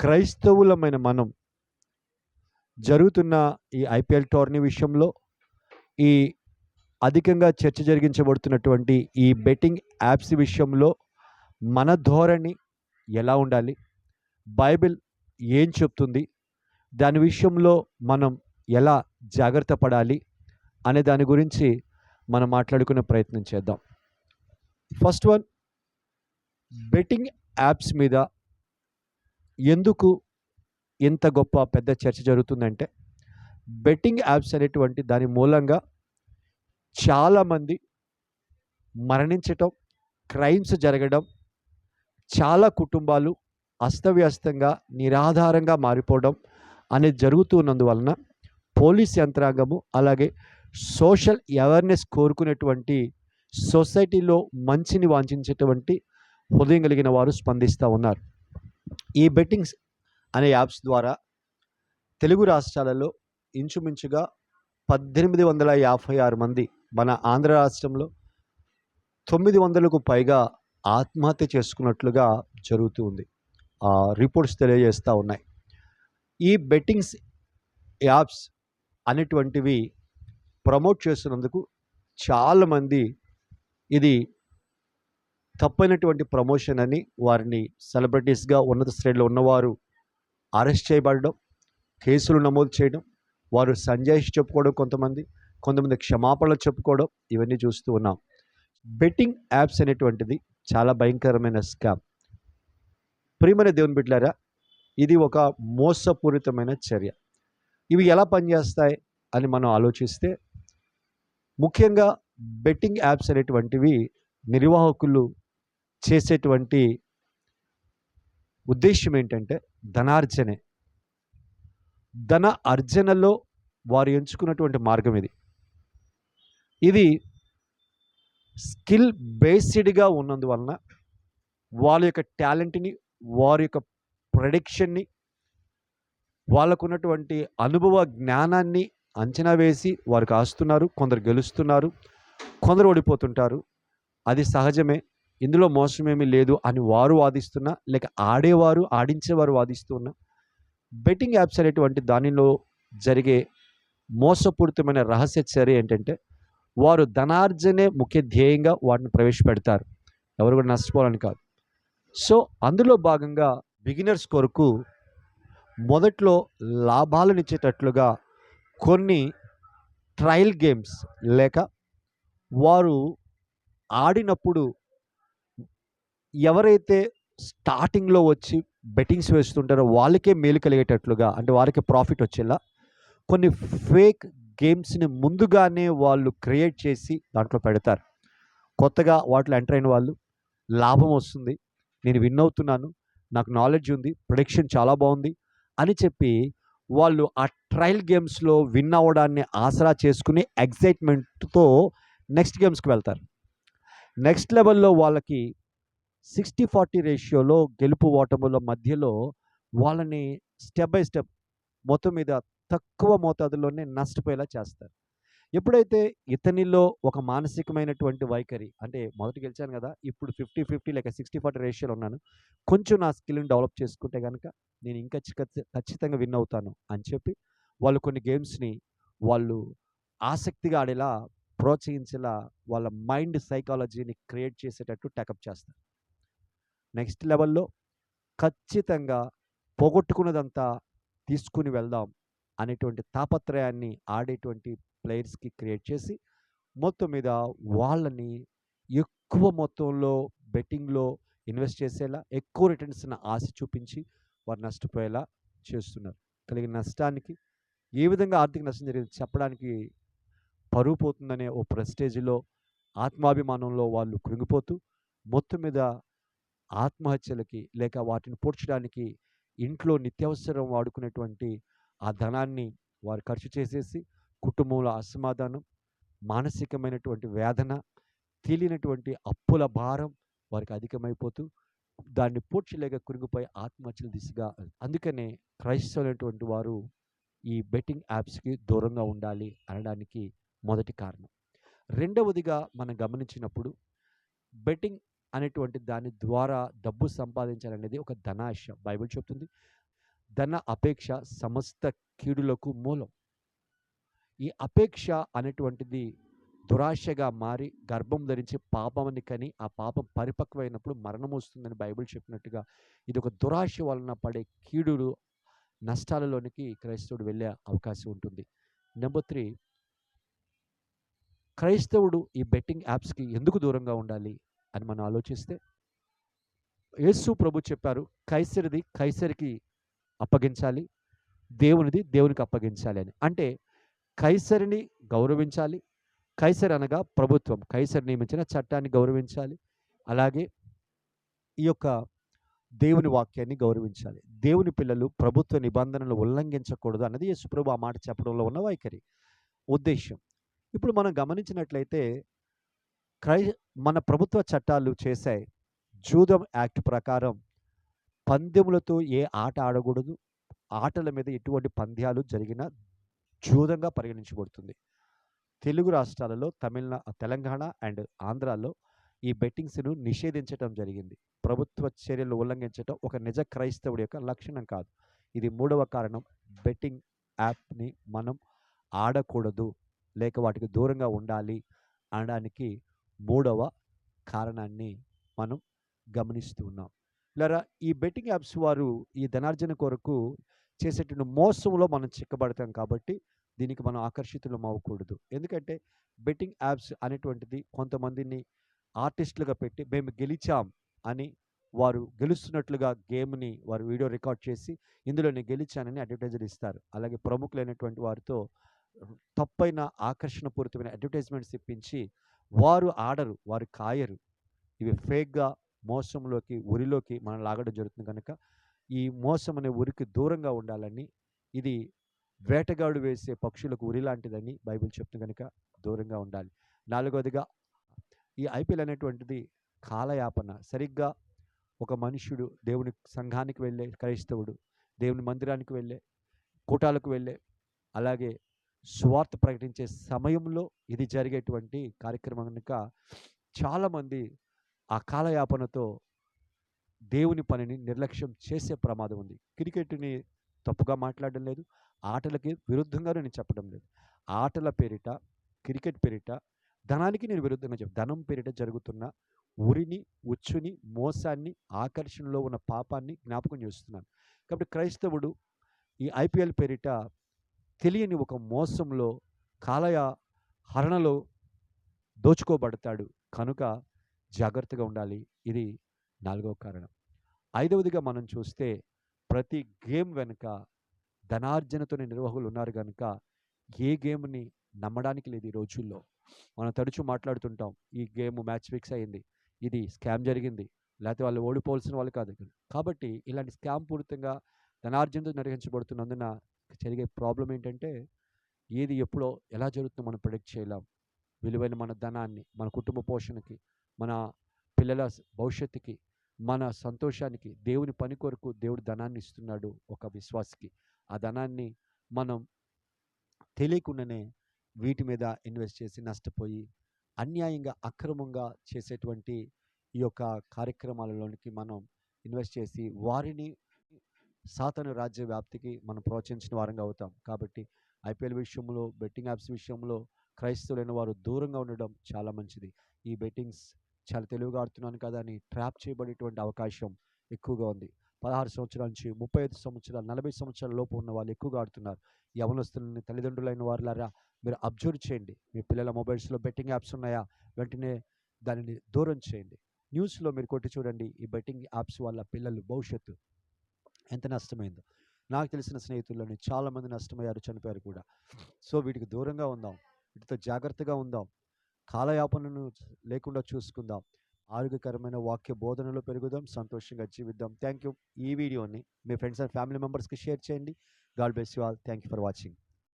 క్రైస్తవులమైన మనం జరుగుతున్న ఈ ఐపీఎల్ టోర్నీ విషయంలో ఈ అధికంగా చర్చ జరిగించబడుతున్నటువంటి ఈ బెట్టింగ్ యాప్స్ విషయంలో మన ధోరణి ఎలా ఉండాలి? బైబిల్ ఏం చెప్తుంది? దాని విషయంలో మనం ఎలా జాగ్రత్త పడాలి? అనే దాని గురించి మనం మాట్లాడుకునే ప్రయత్నం చేద్దాం. ఫస్ట్ వన్ బెట్టింగ్ యాప్స్ మీద ఎందుకు ఇంత గొప్ప పెద్ద చర్చ జరుగుతుందంటే బెట్టింగ్ యాప్స్ అనేటువంటి దాని మూలంగా చాలామంది మరణించటం క్రైమ్స్ జరగడం చాలా కుటుంబాలు అస్తవ్యస్తంగా నిరాధారంగా మారిపోవడం అనేది జరుగుతున్నందువలన పోలీస్ యంత్రాంగము అలాగే సోషల్ అవేర్నెస్ కోరుకునేటువంటి సొసైటీలో మంచిని వాంఛించేటువంటి హృదయం కలిగిన వారు స్పందిస్తూ ఉన్నారు. ఈ బెట్టింగ్స్ అనే యాప్స్ ద్వారా తెలుగు రాష్ట్రాలలో ఇంచుమించుగా పద్దెనిమిది వందల యాభై ఆరు మంది మన ఆంధ్ర రాష్ట్రంలో తొమ్మిది వందలకు పైగా ఆత్మహత్య చేసుకున్నట్లుగా జరుగుతూ ఉంది. ఆ రిపోర్ట్స్ తెలియజేస్తూ ఉన్నాయి. ఈ బెట్టింగ్స్ యాప్స్ అనేటువంటివి ప్రమోట్ చేస్తున్నందుకు చాలామంది ఇది తప్పైనటువంటి ప్రమోషన్ అని వారిని సెలబ్రిటీస్గా ఉన్నత శ్రేణిలో ఉన్నవారు అరెస్ట్ చేయబడడం కేసులు నమోదు చేయడం వారు సంజాయిషి చెప్పుకోవడం కొంతమంది కొంతమంది క్షమాపణలు చెప్పుకోవడం ఇవన్నీ చూస్తూ ఉన్నాం. బెట్టింగ్ యాప్స్ అనేటువంటిది చాలా భయంకరమైన స్కామ్. ప్రియమైన దేవుని బిడ్డలారా ఇది ఒక మోసపూరితమైన చర్య. ఇవి ఎలా పనిచేస్తాయి అని మనం ఆలోచిస్తే ముఖ్యంగా బెట్టింగ్ యాప్స్ అనేటువంటివి నిర్వాహకులు చేసేటువంటి ఉద్దేశం ఏంటంటే ధనార్జనే. ధన అర్జనలో వారు ఎంచుకున్నటువంటి మార్గం ఇది. ఇది స్కిల్ బేస్డ్గా ఉన్నందువలన వాళ్ళ యొక్క టాలెంట్ని వారి యొక్క ప్రొడిక్షన్ని వాళ్ళకున్నటువంటి అనుభవ జ్ఞానాన్ని అంచనా వేసి వారు కాస్తున్నారు కొందరు గెలుస్తున్నారు కొందరు ఓడిపోతుంటారు. అది సహజమే. ఇందులో మోసమేమీ లేదు అని వారు వాదిస్తున్నా లేక ఆడేవారు ఆడించేవారు వాదిస్తున్నా బెట్టింగ్ యాప్స్ అనేటువంటి దానిలో జరిగే మోసపూరితమైన రహస్య చర్య ఏంటంటే వారు ధనార్జనే ముఖ్య ధ్యేయంగా వాటిని ప్రవేశపెడతారు. ఎవరు కూడా నష్టపోవాలని కాదు. సో అందులో భాగంగా బిగినర్స్ కొరకు మొదట్లో లాభాలను ఇచ్చేటట్లుగా కొన్ని ట్రయల్ గేమ్స్ లేక వారు ఆడినప్పుడు ఎవరైతే స్టార్టింగ్లో వచ్చి బెట్టింగ్స్ వేస్తుంటారో వాళ్ళకే మేలు కలిగేటట్లుగా అంటే వారికి ప్రాఫిట్ వచ్చేలా కొన్ని ఫేక్ గేమ్స్ని ముందుగానే వాళ్ళు క్రియేట్ చేసి దాంట్లో పెడతారు. కొత్తగా వాటిలో ఎంటర్ అయిన వాళ్ళు లాభం వస్తుంది నేను విన్ అవుతున్నాను నాకు నాలెడ్జ్ ఉంది ప్రొడిక్షన్ చాలా బాగుంది అని చెప్పి వాళ్ళు ఆ ట్రయల్ గేమ్స్లో విన్ అవ్వడాన్ని ఆసరా చేసుకుని ఎగ్జైట్మెంట్తో నెక్స్ట్ గేమ్స్కి వెళ్తారు. నెక్స్ట్ లెవెల్లో వాళ్ళకి సిక్స్టీ ఫార్టీ రేషియోలో గెలుపు ఓటముల మధ్యలో వాళ్ళని స్టెప్ బై స్టెప్ మొత్తం మీద తక్కువ మోతాదులోనే నష్టపోయేలా చేస్తారు. ఎప్పుడైతే ఇతనిలో ఒక మానసికమైనటువంటి వైఖరి అంటే మొదట గెలిచాను కదా ఇప్పుడు ఫిఫ్టీ ఫిఫ్టీ లేక సిక్స్టీ ఫార్టీ రేషియోలో ఉన్నాను కొంచెం నా స్కిల్ని డెవలప్ చేసుకుంటే కనుక నేను ఇంకా ఖచ్చితంగా విన్ అవుతాను అని చెప్పి వాళ్ళు కొన్ని గేమ్స్ని వాళ్ళు ఆసక్తిగా ఆడేలా ప్రోత్సహించేలా వాళ్ళ మైండ్ సైకాలజీని క్రియేట్ చేసేటట్టు టెకప్ చేస్తారు. నెక్స్ట్ లెవెల్లో ఖచ్చితంగా పోగొట్టుకున్నదంతా తీసుకుని వెళ్దాం అనేటువంటి తాపత్రయాన్ని ఆడేటువంటి ప్లేయర్స్కి క్రియేట్ చేసి మొత్తం మీద వాళ్ళని ఎక్కువ మొత్తంలో బెట్టింగ్లో ఇన్వెస్ట్ చేసేలా ఎక్కువ రిటర్న్స్ని ఆశ చూపించి వారు నష్టపోయేలా చేస్తున్నారు. కలిగిన నష్టానికి ఏ విధంగా ఆర్థిక నష్టం జరిగింది చెప్పడానికి పరువు పోతుందనే ఓ ప్రెస్టేజ్లో ఆత్మాభిమానంలో వాళ్ళు కృంగిపోతూ మొత్తం మీద ఆత్మహత్యలకి లేక వాటిని పూడ్చడానికి ఇంట్లో నిత్యావసరం వాడుకునేటువంటి ఆ ధనాన్ని వారు ఖర్చు చేసేసి కుటుంబంలో అసమాధానం మానసికమైనటువంటి వేదన తెలియనటువంటి అప్పుల భారం వారికి అధికమైపోతూ దాన్ని పూడ్చలేక కురిగిపోయి ఆత్మహత్యల దిశగా అందుకనే క్రైస్తవులైనటువంటి వారు ఈ బెట్టింగ్ యాప్స్కి దూరంగా ఉండాలి అనడానికి మొదటి కారణం. రెండవదిగా మనం గమనించినప్పుడు బెట్టింగ్ అనేటువంటి దాని ద్వారా డబ్బు సంపాదించాలనేది ఒక ధనాశ. బైబిల్ చెప్తుంది ధన అపేక్ష సమస్త కీడులకు మూలం. ఈ అపేక్ష అనేటువంటిది దురాశగా మారి గర్భం ధరించి పాపమని కని ఆ పాపం పరిపక్వమైనప్పుడు మరణం వస్తుందని బైబిల్ చెప్పినట్టుగా ఇది ఒక దురాశ వలన పడే కీడులు నష్టాలలోనికి క్రైస్తవుడు వెళ్ళే అవకాశం ఉంటుంది. నెంబర్ త్రీ క్రైస్తవుడు ఈ బెట్టింగ్ యాప్స్కి ఎందుకు దూరంగా ఉండాలి? అని మనం ఆలోచిస్తే యేసు ప్రభు చెప్పారు కైసరిది కైసరికి అప్పగించాలి దేవునిది దేవునికి అప్పగించాలి అని. అంటే కైసరిని గౌరవించాలి కైసరి అనగా ప్రభుత్వం కైసరి నియమించిన చట్టాన్ని గౌరవించాలి అలాగే ఈ యొక్క దేవుని వాక్యాన్ని గౌరవించాలి. దేవుని పిల్లలు ప్రభుత్వ నిబంధనలు ఉల్లంఘించకూడదు అన్నది యేసుప్రభు ఆ మాట చెప్పడంలో ఉన్న వైఖరి ఉద్దేశం ఇప్పుడు మనం గమనించినట్లయితే క్రై మన ప్రభుత్వ చట్టాలు చేశాయి జూదం యాక్ట్ ప్రకారం పందెములతో ఏ ఆట ఆడకూడదు. ఆటల మీద ఎటువంటి పంద్యాలు జరిగిన జూదంగా పరిగణించబడుతుంది. తెలుగు రాష్ట్రాలలో తమిళనా తెలంగాణ అండ్ ఆంధ్రాలో ఈ బెట్టింగ్స్ను నిషేధించడం జరిగింది. ప్రభుత్వ చర్యలు ఉల్లంఘించడం ఒక నిజ క్రైస్తవుడి యొక్క లక్షణం కాదు. ఇది మూడవ కారణం. బెట్టింగ్ యాప్ని మనం ఆడకూడదు. లేక వాటికి దూరంగా ఉండాలి అనడానికి మూడవ కారణాన్ని మనం గమనిస్తూ ఉన్నాం. ఇలా ఈ బెట్టింగ్ యాప్స్ వారు ఈ ధనార్జన కొరకు చేసేటువంటి మోసంలో మనం చిక్కబడతాం కాబట్టి దీనికి మనం ఆకర్షితులం అవ్వకూడదు. ఎందుకంటే బెట్టింగ్ యాప్స్ అనేటువంటిది కొంతమందిని ఆర్టిస్టులుగా పెట్టి మేము గెలిచాం అని వారు గెలుస్తున్నట్లుగా గేమ్ని వారు వీడియో రికార్డ్ చేసి ఇందులో నేను గెలిచానని అడ్వర్టైజర్ ఇస్తారు. అలాగే ప్రముఖులైనటువంటి వారితో తప్పైన ఆకర్షణపూరితమైన అడ్వర్టైజ్మెంట్స్ ఇప్పించి వారు ఆడరు వారు కాయరు. ఇవి ఫేక్గా మోసంలోకి ఉరిలోకి మనం లాగడం జరుగుతుంది కనుక ఈ మోసం అనే ఉరికి దూరంగా ఉండాలని ఇది వేటగాడు వేసే పక్షులకు ఉరి లాంటిదని బైబిల్ చెప్తుంది కనుక దూరంగా ఉండాలి. నాలుగవదిగా ఈ ఐపీఎల్ అనేటువంటిది కాలయాపన. సరిగ్గా ఒక మనుష్యుడు దేవుని సంఘానికి వెళ్ళే క్రైస్తవుడు దేవుని మందిరానికి వెళ్ళే కూటాలకు వెళ్ళే అలాగే స్వార్థ ప్రకటించే సమయంలో ఇది జరిగేటువంటి కార్యక్రమం కనుక చాలామంది ఆ కాలయాపనతో దేవుని పనిని నిర్లక్ష్యం చేసే ప్రమాదం ఉంది. క్రికెట్ని తప్పుగా మాట్లాడడం లేదు. ఆటలకి విరుద్ధంగా నేను చెప్పడం లేదు. ఆటల పేరిట క్రికెట్ పేరిట ధనానికి నేను విరుద్ధంగా చెప్పు ధనం పేరిట జరుగుతున్న ఉరిని ఉచ్చుని మోసాన్ని ఆకర్షణలో ఉన్న పాపాన్ని జ్ఞాపకం చేస్తున్నాను. కాబట్టి క్రైస్తవుడు ఈ ఐపీఎల్ పేరిట తెలియని ఒక మోసంలో కాలయ హరణలో దోచుకోబడతాడు. కనుక జాగ్రత్తగా ఉండాలి. ఇది నాలుగవ కారణం. ఐదవదిగా మనం చూస్తే ప్రతి గేమ్ వెనుక ధనార్జనతోనే నిర్వాహకులు ఉన్నారు కనుక ఏ గేమ్ని నమ్మడానికి లేదు ఈ రోజుల్లో. మనం తరచూ మాట్లాడుతుంటాం ఈ గేమ్ మ్యాచ్ ఫిక్స్ అయింది ఇది స్కామ్ జరిగింది లేకపోతే వాళ్ళు ఓడిపోవాల్సిన వాళ్ళు కాదు కాబట్టి ఇలాంటి స్కామ్ పూర్తిగా ధనార్జనతో నిర్వహించబడుతున్నందున జరిగే ప్రాబ్లం ఏంటంటే ఏది ఎప్పుడో ఎలా జరుగుతుందో మనం ప్రొడిక్ట్ చేయలేం. విలువైన మన ధనాన్ని మన కుటుంబ పోషణకి మన పిల్లల భవిష్యత్తుకి మన సంతోషానికి దేవుని పని కొరకు దేవుడు ధనాన్ని ఇస్తున్నాడు ఒక విశ్వాసికి. ఆ ధనాన్ని మనం తెలియకుండానే వీటి మీద ఇన్వెస్ట్ చేసి నష్టపోయి అన్యాయంగా అక్రమంగా చేసేటువంటి ఈ యొక్క కార్యక్రమాలలోనికి మనం ఇన్వెస్ట్ చేసి వారిని సాతను రాజ్య వ్యాప్తికి మనం ప్రోత్సహించిన వారంగా అవుతాం. కాబట్టి ఐపీఎల్ విషయంలో బెట్టింగ్ యాప్స్ విషయంలో క్రైస్తవులైన వారు దూరంగా ఉండడం చాలా మంచిది. ఈ బెట్టింగ్స్ చాలా తెలివిగా ఆడుతున్నాను కదా అని ట్రాప్ చేయబడేటువంటి అవకాశం ఎక్కువగా ఉంది. పదహారు సంవత్సరాల నుంచి ముప్పై ఐదు సంవత్సరాలు నలభై సంవత్సరాల లోపు ఉన్న వాళ్ళు ఎక్కువగా ఆడుతున్నారు. యవనస్తులని తల్లిదండ్రులైన వారులారా మీరు అబ్జర్వ్ చేయండి. మీ పిల్లల మొబైల్స్లో బెట్టింగ్ యాప్స్ ఉన్నాయా? వెంటనే దానిని దూరం చేయండి. న్యూస్లో మీరు కొట్టి చూడండి ఈ బెట్టింగ్ యాప్స్ వల్ల పిల్లలు భవిష్యత్తు ఎంత నష్టమైందో. నాకు తెలిసిన స్నేహితుల్లోని చాలామంది నష్టమయ్యారు చనిపోయారు కూడా. సో వీటికి దూరంగా ఉందాం. వీటితో జాగ్రత్తగా ఉందాం. కాలయాపనను లేకుండా చూసుకుందాం. ఆరోగ్యకరమైన వాక్య బోధనలో పెరుగుదాం సంతోషంగా జీవిద్దాం. థ్యాంక్ యూ ఈ వీడియోని మీ ఫ్రెండ్స్ అండ్ ఫ్యామిలీ మెంబర్స్కి షేర్ చేయండి. God bless you all. Thank you for watching.